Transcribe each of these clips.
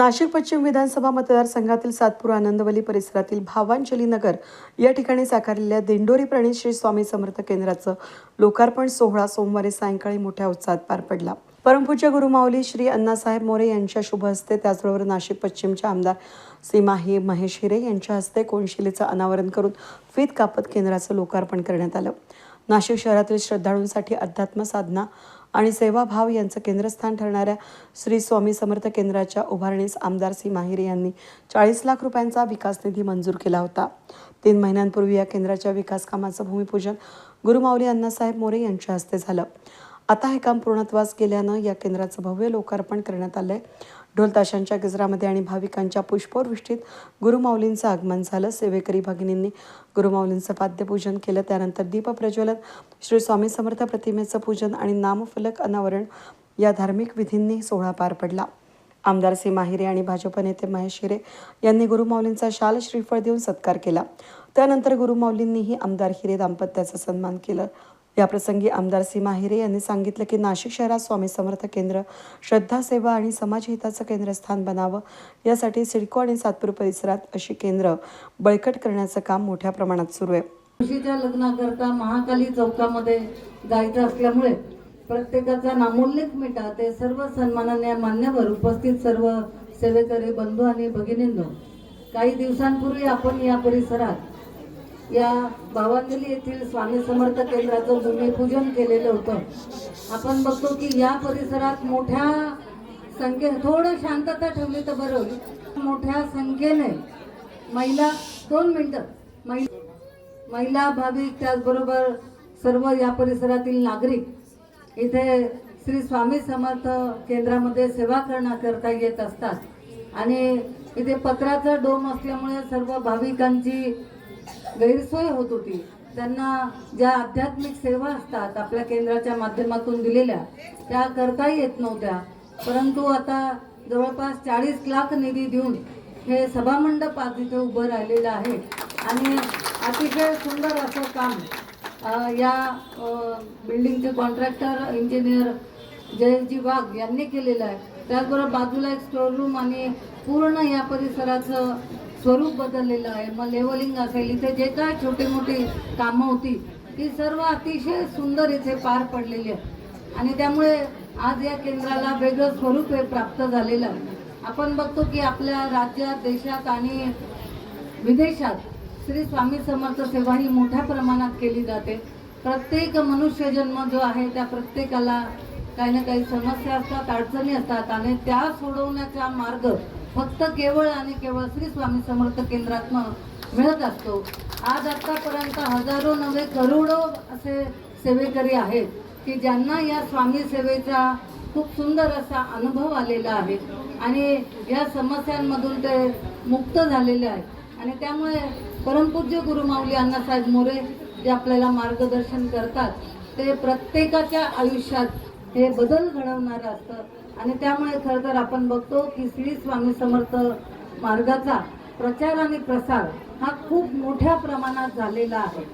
नाशिक पश्चिम विधानसभा मतदारसंघातील सातपूर आनंदवली परिसरातील भावांजली नगर या ठिकाणी साकारलेल्या दिंडोरी प्रणित श्री स्वामी समर्थ केंद्राचं लोकार्पण सोहळा सोमवारी सायंकाळी मोठ्या उत्साहात पार पडला. परमपूज्य गुरुमाऊली श्री अण्णासाहेब मोरे यांच्या शुभ हस्ते त्याचबरोबर नाशिक पश्चिमच्या आमदार सीमा हे महेश हिरे यांच्या हस्ते कोणशिलेचं अनावरण करून फीत कापत केंद्राचं लोकार्पण करण्यात आलं. नाशिक शहरातील श्रद्धाळूंसाठी अध्यात्म साधना आणि सेवाभाव यांचं केंद्रस्थान ठरणाऱ्या श्री स्वामी समर्थ केंद्राच्या उभारणीस आमदार सी माहिरे यांनी चाळीस लाख रुपयांचा विकास निधी मंजूर केला होता. तीन महिन्यांपूर्वी या केंद्राच्या विकास कामाचं भूमिपूजन गुरुमाऊली अण्णासाहेब मोरे यांच्या हस्ते झालं. आता हे काम पूर्णत्वास गेल्यानं या केंद्राचं भव्य लोकार्पण करण्यात आलं आहे ढोलताशांच्या गजरामध्ये आणि भाविकांच्या पुष्पवृष्टीत गुरुमाऊलींचं आगमन झालं. सेवेकरी भगिनींनी गुरुमाऊलींचं पाद्यपूजन केलं. त्यानंतर दीपप्रज्वलन श्री स्वामी समर्थ प्रतिमेचं पूजन आणि नामफलक अनावरण या धार्मिक विधींनी सोहळा पार पडला. आमदार सीमा हिरे आणि भाजप नेते महेश हिरे यांनी गुरुमाऊलींचा शाल श्रीफळ देऊन सत्कार केला. त्यानंतर गुरुमाऊलींनीही आमदार हिरे दाम्पत्याचा सन्मान केलं. याप्रसंगी आमदार सीमा हिरे यांनी सांगितलं की नाशिक शहरात स्वामी समर्थ केंद्र श्रद्धा सेवा आणि समाजहिताचं केंद्रस्थान बनावं यासाठी सिडको आणि सातपूर परिसरात अशी केंद्र बळकट करण्याचं काम मोठ्या प्रमाणात सुरू आहे. खुशीच्या लग्नाकरता महाकाली चौकामध्ये जायचं असल्यामुळे प्रत्येकाचा नामोल्लेख मिटा ते सर्व सन्मानाने मान्यवर उपस्थित सर्व सेवेकरी बंधू आणि भगिनींनो काही दिवसांपूर्वी आपण या परिसरात या भावांजली येथील स्वामी समर्थ केंद्राचं भूमिपूजन केलेलं होतं. आपण बघतो की या परिसरात मोठ्या संख्ये थोडं शांतता ठेवली तर बरं. मोठ्या संख्येने महिला दोन मिनटं. महि महिला भाविक त्याचबरोबर सर्व या परिसरातील नागरिक इथे श्री स्वामी समर्थ केंद्रामध्ये सेवा करण्याकरता येत असतात. आणि इथे पत्राचा डोम असल्यामुळे सर्व भाविकांची गैरसोय होत होती. त्यांना ज्या आध्यात्मिक सेवा असतात आपल्या केंद्राच्या माध्यमातून दिलेल्या त्या करता येत नव्हत्या. परंतु आता जवळपास चाळीस लाख निधी देऊन हे सभामंडप आज इथे उभं राहिलेलं आहे. आणि अतिशय सुंदर असं काम या बिल्डिंगचे कॉन्ट्रॅक्टर इंजिनियर जयजी वाघ यांनी केलेलं आहे. त्याचबरोबर बाजूला एक स्टोर रूम आणि पूर्ण या परिसराचं स्वरूप बदललेलं आहे. मग लेवलिंग असेल इथे जे काय छोटी मोठी कामं होती ती सर्व अतिशय सुंदर इथे पार पडलेली आहे आणि त्यामुळे आज या केंद्राला वेगळं स्वरूप हे प्राप्त झालेलं आहे. आपण बघतो की आपल्या राज्यात देशात आणि विदेशात श्री स्वामी समर्थ सेवा ही मोठ्या प्रमाणात केली जाते. प्रत्येक मनुष्य जन्म जो आहे त्या प्रत्येकाला काही ना काही समस्या असतात अडचणी असतात आणि त्या सोडवण्याचा मार्ग फक्त केवळ आणि केवळ श्री स्वामी समर्थ केंद्रातनं मिळत असतो. आज आतापर्यंत हजारो नव्हे करोडो असे सेवेकरी आहेत की ज्यांना या स्वामी सेवेचा खूप सुंदर असा अनुभव आलेला आहे. आणि या समस्यांमधून ते मुक्त झालेले आहेत. आणि त्यामुळे परमपूज्य गुरुमाऊली अण्णासाहेब मोरे जे आपल्याला मार्गदर्शन करतात ते प्रत्येकाच्या आयुष्यात हे बदल घडवणारं असतं. आणि त्यामुळे खरं तर आपण बघतो की श्री स्वामी समर्थ मार्गाचा प्रचार आणि प्रसार हा खूप मोठ्या प्रमाणात झालेला आहे.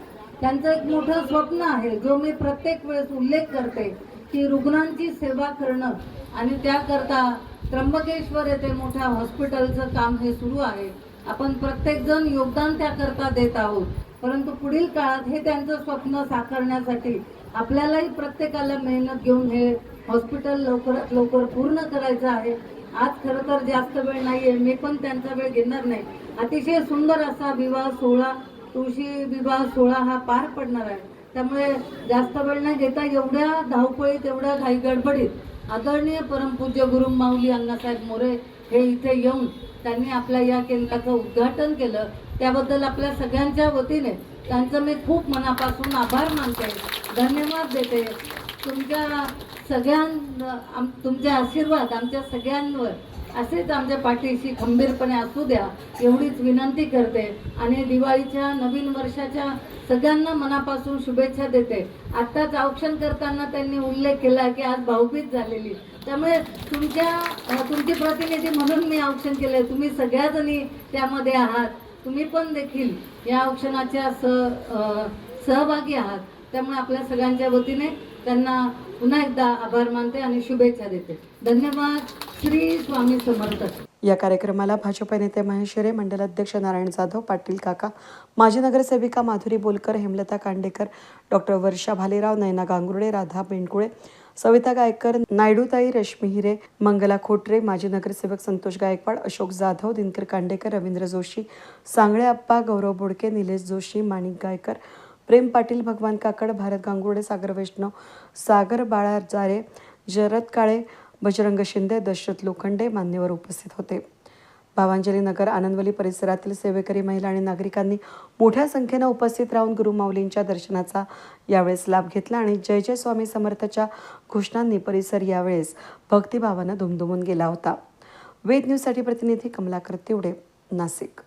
त्यांचं एक मोठं स्वप्न आहे जो मी प्रत्येक वेळेस उल्लेख करते की रुग्णांची सेवा करणं. आणि त्याकरता त्र्यंबकेश्वर येथे मोठ्या हॉस्पिटलचं काम हे सुरू आहे. आपण प्रत्येकजण योगदान त्याकरता देत आहोत. परंतु पुढील काळात हे त्यांचं स्वप्न साकारण्यासाठी आपल्यालाही प्रत्येकाला मेहनत घेऊन हे हॉस्पिटल लवकरात लवकर पूर्ण करायचं आहे. आज खरं तर जास्त वेळ नाही आहे मी पण त्यांचा वेळ घेणार नाही. अतिशय सुंदर असा विवाह सोहळा तुळशी विवाह सोहळा हा पार पडणार आहे. त्यामुळे जास्त वेळ न घेता एवढ्या धावपळीत एवढ्या घाई गडबडीत आदरणीय परमपूज्य गुरु माऊली अण्णासाहेब मोरे हे इथे येऊन त्यांनी आपल्या या केंद्राचं उद्घाटन केलं. त्याबद्दल आपल्या सगळ्यांच्या वतीने त्यांचं मी खूप मनापासून आभार मानते. धन्यवाद देते. तुमच्या सगळ्यां आम तुमचे आशीर्वाद आमच्या सगळ्यांवर. असेच आमच्या पाठीशी खंबीरपणे असू द्या एवढीच विनंती करते आणि दिवाळीच्या नवीन वर्षाच्या सगळ्यांना मनापासून शुभेच्छा देते. आत्ताच औक्षण करताना त्यांनी उल्लेख केला की आज भाऊबीज झालेली. त्यामुळे तुमच्या तुमची तुमचे प्रतिनिधी म्हणून मी औक्षण केले तुम्ही सगळ्याजणी त्यामध्ये आहात. तुम्ही पण देखील या औक्षणाच्या स सहभागी आहात. त्यामुळे आपल्या सगळ्यांच्या वतीने त्यांना पुन्हा एकदा आभार मानते आणि शुभेच्छा देते. धन्यवाद. श्री स्वामी समर्थ. या कार्यक्रमाला भाजप नेते महेश शिरे मंडल अध्यक्ष नारायण जाधव पाटील काका माजी नगरसेविका माधुरी बोलकर हेमलता कांडेकर डॉक्टर वर्षा भालेराव नयना गांगुर्डे राधा बेंडकुळे सविता गायकर नायडूताई रश्मी हिरे मंगला खोटरे माजी नगरसेवक संतोष गायकवाड अशोक जाधव दिनकर कांडेकर रवींद्र जोशी सांगळे आप्पा गौरव बोडके निलेश जोशी माणिक गायकर प्रेम पाटील भगवान काकड भारत गांगुर्डे सागर वैष्णव सागर बाळा जारे जरद काळे बजरंग शिंदे दशरथ लोखंडे मान्यवर उपस्थित होते. भावांजली नगर आनंदवली परिसरातील सेवेकरी महिला आणि नागरिकांनी मोठ्या संख्येनं उपस्थित राहून गुरुमाऊलींच्या दर्शनाचा यावेळेस लाभ घेतला आणि जय जय स्वामी समर्थच्या घोषणांनी परिसर यावेळेस भक्तिभावानं दुमदुमून गेला होता. वेद न्यूजसाठी प्रतिनिधी कमलाकर तिवडे नाशिक.